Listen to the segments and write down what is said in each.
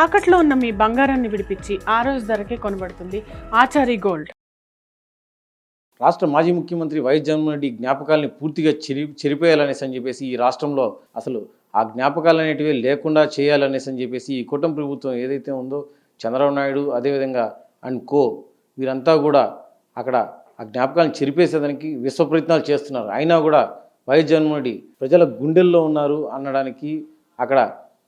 తాకట్లో ఉన్న మీ బంగారాన్ని విడిపించి ఆ రోజు ధరకే కొనబడుతుంది ఆచారి గోల్డ్. రాష్ట్ర మాజీ ముఖ్యమంత్రి వైఎస్ జగన్మోహన్ జ్ఞాపకాలని పూర్తిగా చెరి చెరిపేయాలనేసి అని చెప్పేసి ఈ రాష్ట్రంలో అసలు ఆ జ్ఞాపకాలు అనేటివి లేకుండా చేయాలనేసి అని చెప్పేసి ఈ కుటుంబ ప్రభుత్వం ఏదైతే ఉందో చంద్రబాబు నాయుడు అదేవిధంగా అండ్ కో వీరంతా కూడా అక్కడ ఆ జ్ఞాపకాలను చెరిపేసేదానికి విశ్వ ప్రయత్నాలు చేస్తున్నారు. అయినా కూడా వైఎస్ జగన్మోహన్ రెడ్డి ప్రజల గుండెల్లో ఉన్నారు అనడానికి అక్కడ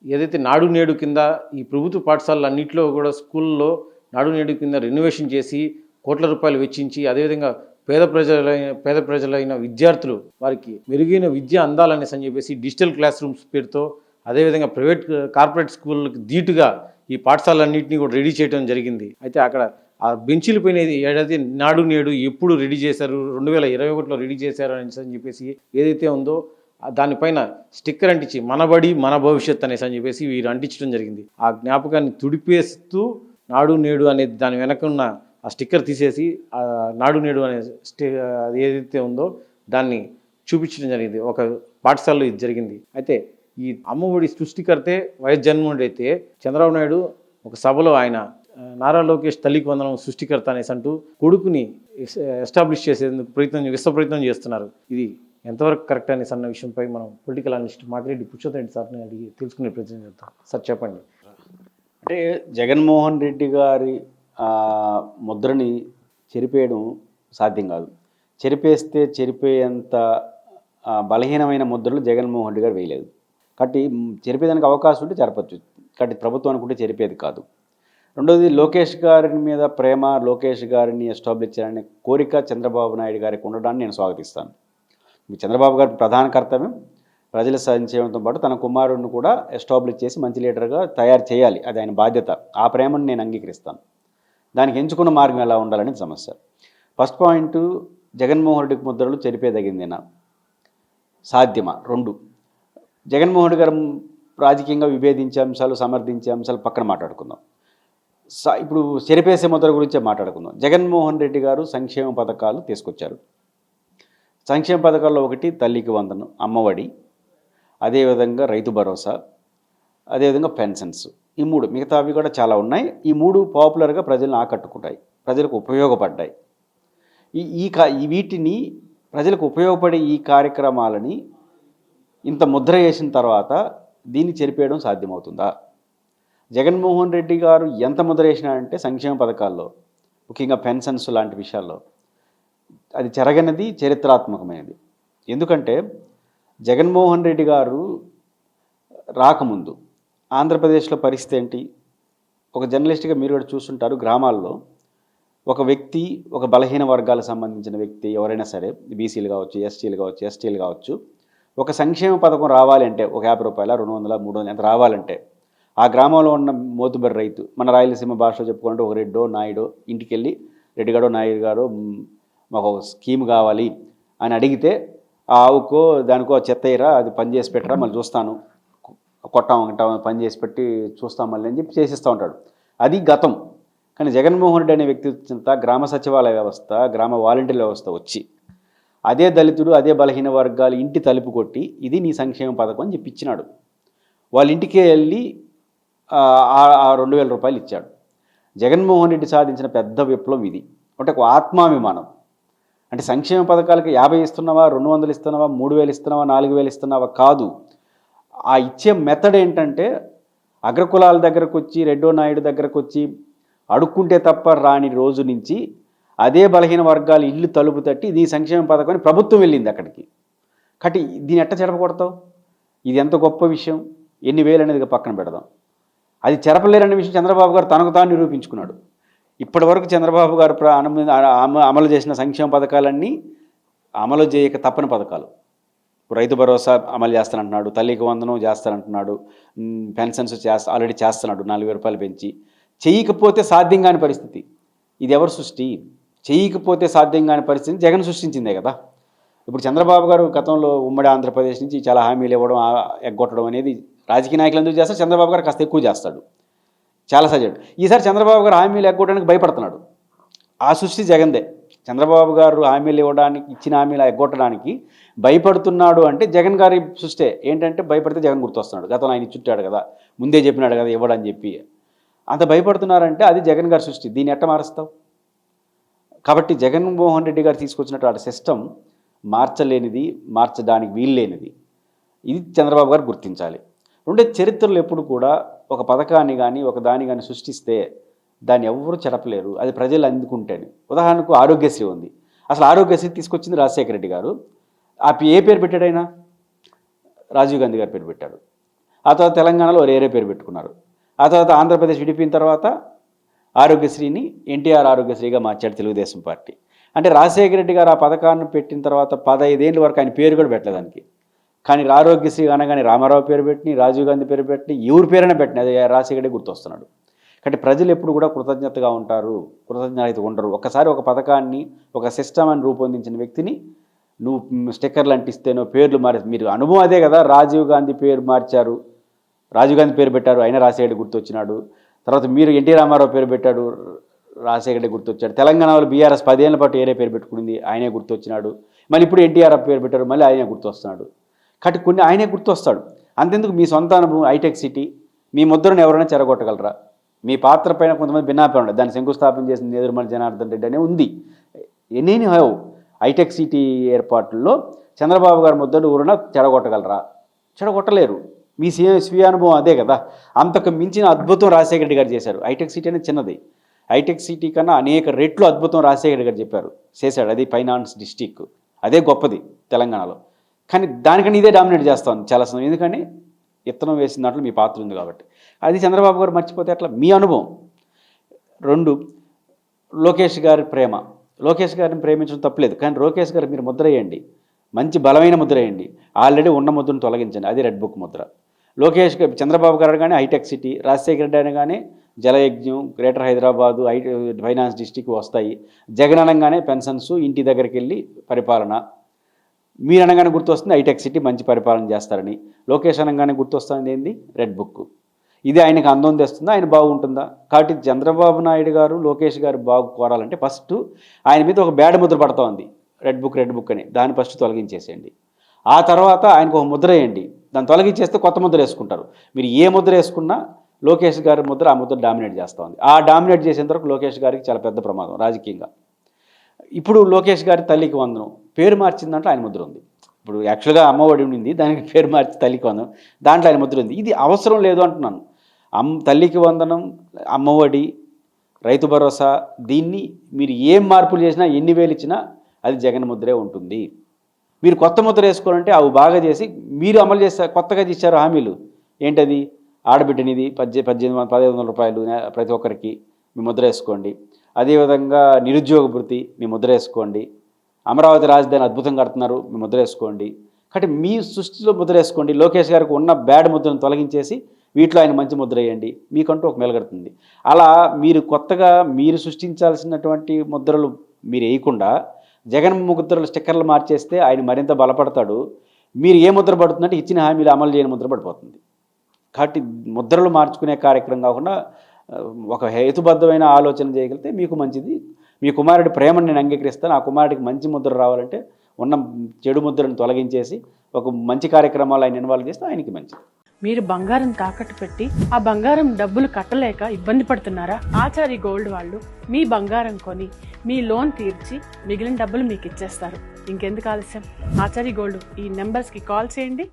ఏదైతే నాడు నేడు కింద ఈ ప్రభుత్వ పాఠశాలలు అన్నింటిలో కూడా స్కూల్లో నాడు నేడు కింద రెనోవేషన్ చేసి కోట్ల రూపాయలు వెచ్చించి అదేవిధంగా పేద ప్రజలైన పేద ప్రజలైన విద్యార్థులు వారికి మెరుగైన విద్య అందాలనేసి అని చెప్పేసి డిజిటల్ క్లాస్ రూమ్స్ పేరుతో అదేవిధంగా ప్రైవేట్ కార్పొరేట్ స్కూళ్ళకి ధీటుగా ఈ పాఠశాలన్నింటినీ కూడా రెడీ చేయడం జరిగింది. అయితే అక్కడ ఆ బెంచీలు పైన ఏడాది నాడు నేడు ఎప్పుడు రెడీ చేశారు రెండు వేల ఇరవై ఒకటిలో రెడీ చేశారు అని చెప్పేసి ఏదైతే ఉందో దానిపైన స్టిక్కర్ అంటించి మనబడి మన భవిష్యత్ అనేసి అని చెప్పేసి వీరు అంటించడం జరిగింది. ఆ జ్ఞాపకాన్ని తుడిపేస్తూ నాడు నేడు అనే దాని వెనక ఉన్న ఆ స్టిక్కర్ తీసేసి నాడు నేడు అనే స్టి అది ఏదైతే ఉందో దాన్ని చూపించడం జరిగింది. ఒక పాఠశాలలో ఇది జరిగింది. అయితే ఈ అమ్మఒడి సృష్టికర్తే వైఎస్ జగన్మోహన్ చంద్రబాబు నాయుడు ఒక సభలో ఆయన నారా లోకేష్ తల్లికి వందనం సృష్టికర్త అనేసి అంటూ కొడుకుని ఎస్టాబ్లిష్ చేసేందుకు ప్రయత్నం విశ్వ ప్రయత్నం చేస్తున్నారు. ఇది ఎంతవరకు కరెక్ట్ అనేసి అన్న విషయంపై మనం పొలిటికల్ అనలిస్ట్ మాకిరెడ్డి పురుషోత్తం సార్ని అడిగి తెలుసుకునే ప్రయత్నం చేద్దాం. సార్ చెప్పండి. అంటే జగన్మోహన్ రెడ్డి గారి ముద్రని చెరిపేయడం సాధ్యం కాదు. చెరిపేస్తే చెరిపేంత బలహీనమైన ముద్రలు జగన్మోహన్ రెడ్డి గారు వేయలేదు. కాబట్టి చెరిపేదానికి అవకాశం ఉంటే జరపచ్చు. కాబట్టి ప్రభుత్వం అనుకుంటే చెరిపేది కాదు. రెండోది లోకేష్ గారి మీద ప్రేమ లోకేష్ గారిని ఎస్టాబ్లిష్ చేయాలనే కోరిక చంద్రబాబు నాయుడు గారికి ఉండడాన్ని నేను స్వాగతిస్తాను. మీ చంద్రబాబు గారి ప్రధాన కర్తవ్యం ప్రజల సంక్షేమంతో పాటు తన కుమారుడిని కూడా ఎస్టాబ్లిష్ చేసి మంచి లీడర్గా తయారు చేయాలి. అది ఆయన బాధ్యత. ఆ ప్రేమను నేను అంగీకరిస్తాను. దానికి ఎంచుకున్న మార్గం ఎలా ఉండాలనేది సమస్య. ఫస్ట్ పాయింట్ జగన్మోహన్ రెడ్డికి ముద్రలు చెరిపేదగిందేనా సాధ్యమా? రెండు. జగన్మోహన్ రెడ్డి గారు రాజకీయంగా విభేదించే అంశాలు సమర్థించే అంశాలు పక్కన మాట్లాడుకుందాం. స- ఇప్పుడు చెరిపేసే ముద్ర గురించే మాట్లాడుకుందాం. జగన్మోహన్ రెడ్డి గారు సంక్షేమ పథకాలు తీసుకొచ్చారు. సంక్షేమ పథకాల్లో ఒకటి తల్లికి వందనం అమ్మఒడి అదేవిధంగా రైతు భరోసా అదేవిధంగా పెన్షన్స్. ఈ మూడు మిగతావి కూడా చాలా ఉన్నాయి. ఈ మూడు పాపులర్గా ప్రజలను ఆకట్టుకుంటాయి ప్రజలకు ఉపయోగపడ్డాయి. ఈ ఈ కా వీటిని ప్రజలకు ఉపయోగపడే ఈ కార్యక్రమాలని ఇంత ముద్ర వేసిన తర్వాత దీన్ని చెరిపేయడం సాధ్యమవుతుందా? జగన్మోహన్ రెడ్డి గారు ఎంత ముద్ర వేసినారంటే సంక్షేమ పథకాల్లో ముఖ్యంగా పెన్షన్స్ లాంటి విషయాల్లో అది జరగనిది చరిత్రాత్మకమైనది. ఎందుకంటే జగన్మోహన్ రెడ్డి గారు రాకముందు ఆంధ్రప్రదేశ్లో పరిస్థితి ఏంటి? ఒక జర్నలిస్ట్గా మీరు కూడా చూస్తుంటారు గ్రామాల్లో ఒక వ్యక్తి ఒక బలహీన వర్గాలకు సంబంధించిన వ్యక్తి ఎవరైనా సరే బీసీలు కావచ్చు ఎస్టీలు కావచ్చు ఎస్టీలు కావచ్చు ఒక సంక్షేమ పథకం రావాలంటే ఒక యాభై రూపాయల రెండు వందల మూడు వందల ఎంత రావాలంటే ఆ గ్రామంలో ఉన్న మోతుబరి రైతు మన రాయలసీమ భాషలో చెప్పుకుంటే ఒక రెడ్డో నాయుడో ఇంటికి వెళ్ళి రెడ్డిగాడో నాయుడు గారో మాకు ఒక స్కీమ్ కావాలి అని అడిగితే ఆ ఆవుకో దానికో చెత్తయ్యరా అది పని చేసి పెట్టరా మళ్ళీ చూస్తాను. కొట్టాం అంటాం పని చేసి పెట్టి చూస్తాం మళ్ళీ అని చెప్పి చేసిస్తూ ఉంటాడు. అది గతం. కానీ జగన్మోహన్ రెడ్డి అనే వ్యక్తి వచ్చినంత గ్రామ సచివాలయ వ్యవస్థ గ్రామ వాలంటీర్ వ్యవస్థ వచ్చి అదే దళితుడు అదే బలహీన వర్గాలు ఇంటి తలుపు కొట్టి ఇది నీ సంక్షేమ పథకం అని చెప్పి ఇచ్చినాడు. వాళ్ళ ఇంటికే వెళ్ళి ఆ రెండు వేల రూపాయలు ఇచ్చాడు. జగన్మోహన్ రెడ్డి సాధించిన పెద్ద విప్లవం ఇది. అంటే ఒక ఆత్మాభిమానం. అంటే సంక్షేమ పథకాలకి యాభై ఇస్తున్నావా రెండు వందలు ఇస్తున్నావా మూడు వేలు ఇస్తున్నావా నాలుగు వేలు ఇస్తున్నావా కాదు. ఆ ఇచ్చే మెథడ్ ఏంటంటే అగ్రకులాల దగ్గరకు వచ్చి రెడ్డో నాయుడు దగ్గరకు వచ్చి అడుక్కుంటే తప్ప రాని రోజు నుంచి అదే బలహీన వర్గాలు ఇల్లు తలుపు తట్టి ఇది సంక్షేమ పథకం అని ప్రభుత్వం వెళ్ళింది అక్కడికి. కాబట్టి దీని ఎట్ట చెరపకొడతావు ఇది ఎంత గొప్ప విషయం? ఎన్ని వేలు అనేది పక్కన పెడదాం. అది చెరపలేరనే విషయం చంద్రబాబు గారు తనకు తాను నిరూపించుకున్నాడు. ఇప్పటి వరకు చంద్రబాబు గారు అమలు చేసిన సంక్షేమ పథకాలన్నీ అమలు చేయక తప్పని పథకాలు. రైతు భరోసా అమలు చేస్తానంటున్నాడు తల్లికి వందనం చేస్తానంటున్నాడు పెన్షన్స్ చేస్తా ఆల్రెడీ చేస్తున్నాడు నాలుగు వేల రూపాయలు పెంచి. చేయకపోతే సాధ్యం కాని పరిస్థితి. ఇది ఎవరు సృష్టి? చేయకపోతే సాధ్యం కాని పరిస్థితి జగన్ సృష్టించిందే కదా. ఇప్పుడు చంద్రబాబు గారు గతంలో ఉమ్మడి ఆంధ్రప్రదేశ్ నుంచి చాలా హామీలు ఇవ్వడం ఎగ్గొట్టడం అనేది రాజకీయ నాయకులు ఎందుకు చేస్తారు? చంద్రబాబు గారు కాస్త ఎక్కువ చేస్తాడు. చాలా సజెడ్. ఈసారి చంద్రబాబు గారు హామీలు ఎగ్గొట్టడానికి భయపడుతున్నాడు. ఆ సృష్టి జగన్దే చంద్రబాబు గారు హామీలు ఇవ్వడానికి ఇచ్చిన హామీలు ఎగ్గొట్టడానికి భయపడుతున్నాడు అంటే జగన్ గారి సృష్టే ఏంటంటే భయపడితే జగన్ గుర్తొస్తున్నాడు. గతంలో ఆయన చుట్టాడు కదా ముందే చెప్పినాడు కదా ఇవ్వడని చెప్పి. అంత భయపడుతున్నారంటే అది జగన్ గారి సృష్టి. దీన్ని ఎట్ట మారుస్తావు? కాబట్టి జగన్మోహన్ రెడ్డి గారు తీసుకొచ్చినటువంటి సిస్టమ్ మార్చలేనిది మార్చడానికి వీల్లేనిది. ఇది చంద్రబాబు గారు గుర్తించాలి. రెండే చరిత్రలు ఎప్పుడు కూడా ఒక పథకాన్ని కానీ ఒక దాన్ని కానీ సృష్టిస్తే దాన్ని ఎవరు చెడపలేరు. అది ప్రజలు అందుకుంటేనే. ఉదాహరణకు ఆరోగ్యశ్రీ ఉంది. అసలు ఆరోగ్యశ్రీ తీసుకొచ్చింది రాజశేఖర రెడ్డి గారు. ఆ ఏ పేరు పెట్టాడైనా రాజీవ్ గాంధీ గారు పేరు పెట్టాడు. ఆ తర్వాత తెలంగాణలో వేరే పేరు పెట్టుకున్నారు. ఆ తర్వాత ఆంధ్రప్రదేశ్ విడిపోయిన తర్వాత ఆరోగ్యశ్రీని ఎన్టీఆర్ ఆరోగ్యశ్రీగా మార్చాడు తెలుగుదేశం పార్టీ. అంటే రాజశేఖర రెడ్డి గారు ఆ పథకాన్ని పెట్టిన తర్వాత పదహైదేళ్ళ వరకు ఆయన పేరు కూడా పెట్టలేదానికి కానీ ఆరోగ్యశ్రీ అనగానే రామారావు పేరు పెట్టిన రాజీవ్ గాంధీ పేరు పెట్టిన ఎవరి పేరైనా పెట్టిన అది రాజశేఖరే గుర్తొస్తున్నాడు. కాబట్టి ప్రజలు ఎప్పుడు కూడా కృతజ్ఞతగా ఉంటారు కృతజ్ఞత ఉండరు. ఒకసారి ఒక పథకాన్ని ఒక సిస్టమ్ అని రూపొందించిన వ్యక్తిని నువ్వు స్టిక్కర్లు అంటిస్తేనో పేర్లు మారి మీరు అనుభవం అదే కదా రాజీవ్ గాంధీ పేరు మార్చారు రాజీవ్ గాంధీ పేరు పెట్టారు ఆయన రాజశేఖర గుర్తొచ్చినాడు. తర్వాత మీరు ఎన్టీ రామారావు పేరు పెట్టాడు రాజశేఖర గుర్తొచ్చాడు. తెలంగాణలో బీఆర్ఎస్ పదేళ్ళ పాటు ఏరే పేరు పెట్టుకుంది ఆయనే గుర్తొచ్చినాడు. మళ్ళీ ఇప్పుడు ఎన్టీఆర్ పేరు పెట్టారు మళ్ళీ ఆయనే గుర్తొస్తున్నాడు. కాబట్టి కొన్ని ఆయనే గుర్తొస్తాడు. అంతెందుకు మీ సొంత అనుభవం హైటెక్ సిటీ మీ ముద్రను ఎవరైనా చెరగొట్టగలరా? మీ పాత్ర పైన కొంతమంది భిన్నాభిప్రాయం ఉండదు దాన్ని శంకుస్థాపన చేసిన నేదురుమల జనార్దన్ రెడ్డి అనే ఉంది. ఎనీ హ్యావ్ హైటెక్ సిటీ ఏర్పాట్లలో చంద్రబాబు గారి ముద్దను ఊరిన చెడగొట్టగలరా చెడగొట్టలేరు మీ స్వీయ స్వీయ అనుభవం అదే కదా. అంతకు మించిన అద్భుతం రాజశేఖర రెడ్డి గారు చేశారు. హైటెక్ సిటీ అనేది చిన్నది. హైటెక్ సిటీ కన్నా అనేక రెట్లు అద్భుతం రాజశేఖర రెడ్డి గారు చెప్పారు. చేశాడు. అది ఫైనాన్స్ డిస్టిక్. అదే గొప్పది తెలంగాణలో. కానీ దానికన్నా ఇదే డామినేట్ చేస్తాను చాలా సమయం ఎందుకని ఇత్తనం వేసిన దాంట్లో మీ పాత్ర ఉంది కాబట్టి. అది చంద్రబాబు గారు మర్చిపోతే అట్లా మీ అనుభవం. రెండు లోకేష్ గారి ప్రేమ. లోకేష్ గారిని ప్రేమించడం తప్పలేదు. కానీ లోకేష్ గారు మీరు ముద్ర వేయండి మంచి బలమైన ముద్ర వేయండి ఆల్రెడీ ఉన్న ముద్రను తొలగించండి. అది రెడ్ బుక్ ముద్ర. లోకేష్ గారు చంద్రబాబు గారు కానీ హైటెక్ సిటీ రాజశేఖర రెడ్డి అనగానే Jalayagnam greater Hyderabad I finance district వస్తాయి. జగన్ అనగానే పెన్షన్స్ ఇంటి దగ్గరికి వెళ్ళి పరిపాలన. మీరు అనగానే గుర్తొస్తుంది హైటెక్ సిటీ మంచి పరిపాలన చేస్తారని. లోకేష్ అనగానే గుర్తొస్తుంది ఏంది? Red book. ఇది ఆయనకు అందం తెస్తుందా? ఆయన బాగుంటుందా? కాబట్టి చంద్రబాబు నాయుడు గారు లోకేష్ గారు బాగు కోరాలంటే ఫస్ట్ ఆయన మీద ఒక బ్యాడ్ ముద్ర పడుతూ ఉంది రెడ్ బుక్ రెడ్ బుక్ అని. దాన్ని ఫస్ట్ తొలగించేసేయండి. ఆ తర్వాత ఆయనకు ఒక ముద్ర వేయండి. దాన్ని తొలగించేస్తే కొత్త ముద్ర వేసుకుంటారు. మీరు ఏ ముద్ర వేసుకున్నా లోకేష్ గారి ముద్ర ఆ ముద్ర డామినేట్ చేస్తూ ఉంది ఆ డామినేట్ చేసేంత వరకు లోకేష్ గారికి చాలా పెద్ద ప్రమాదం రాజకీయంగా. ఇప్పుడు లోకేష్ గారి తల్లికి వందనం. పేరు మార్చిన దాంట్లో ఆయన ముద్ర ఉంది. ఇప్పుడు యాక్చువల్గా అమ్మఒడి ఉండింది దానికి పేరు మార్చి తల్లికి వందనం దాంట్లో ఆయన ముద్ర ఉంది. ఇది అవసరం లేదు అంటున్నాను. అమ్ తల్లికి వందనం అమ్మఒడి రైతు భరోసా దీన్ని మీరు ఏం మార్పులు చేసినా ఎన్ని వేలు ఇచ్చినా అది జగన్ ముద్రే ఉంటుంది. మీరు కొత్త ముద్ర వేసుకోవాలంటే అవి బాగా చేసి మీరు అమలు చేస్తారు కొత్తగా ఇచ్చారు హామీలు. ఏంటది? ఆడబిడ్డనిది పద్దె పద్దెనిమిది వందల పదిహేను వందల రూపాయలు ప్రతి ఒక్కరికి మీ ముద్ర వేసుకోండి. అదేవిధంగా నిరుద్యోగ భృతి మీ ముద్ర వేసుకోండి. అమరావతి రాజధాని అద్భుతం కడుతున్నారు ముద్రేసుకోండి ముద్ర వేసుకోండి కాబట్టి మీ సృష్టిలో ముద్ర వేసుకోండి లోకేష్ గారికి ఉన్న బ్యాడ్ ముద్రను తొలగించేసి వీటిలో ఆయన మంచి ముద్ర వేయండి. మీకంటూ ఒక మెలగడుతుంది. అలా మీరు కొత్తగా మీరు సృష్టించాల్సినటువంటి ముద్రలు మీరు వేయకుండా జగన్ ముద్రలు స్టిక్కర్లు మార్చేస్తే ఆయన మరింత బలపడతాడు. మీరు ఏ ముద్ర పడుతుందంటే ఇచ్చిన హామీలు అమలు చేయని ముద్ర పడిపోతుంది. కాబట్టి ముద్రలు మార్చుకునే కార్యక్రమం కాకుండా ఒక హేతుబద్ధమైన ఆలోచన చేయగలిగితే మీకు మంచిది. మీ కుమారుడి ప్రేమను నేను అంగీకరిస్తాను ఆ కుమారుడికి మంచి ముద్ర రావాలంటే ఉన్న చెడు ముద్రను తొలగించేసి ఒక మంచి కార్యక్రమాలు ఆయన ఇన్వాల్వ్ చేస్తే ఆయనకి మంచిది. మీరు బంగారం తాకట్టు పెట్టి ఆ బంగారం డబ్బులు కట్టలేక ఇబ్బంది పడుతున్నారా? ఆచారి గోల్డ్ వాళ్ళు మీ బంగారం కొని మీ లోన్ తీర్చి మిగిలిన డబ్బులు మీకు ఇచ్చేస్తారు. ఇంకెందుకు ఆలస్యం? ఆచారి గోల్డ్ ఈ నెంబర్స్కి కాల్ చేయండి.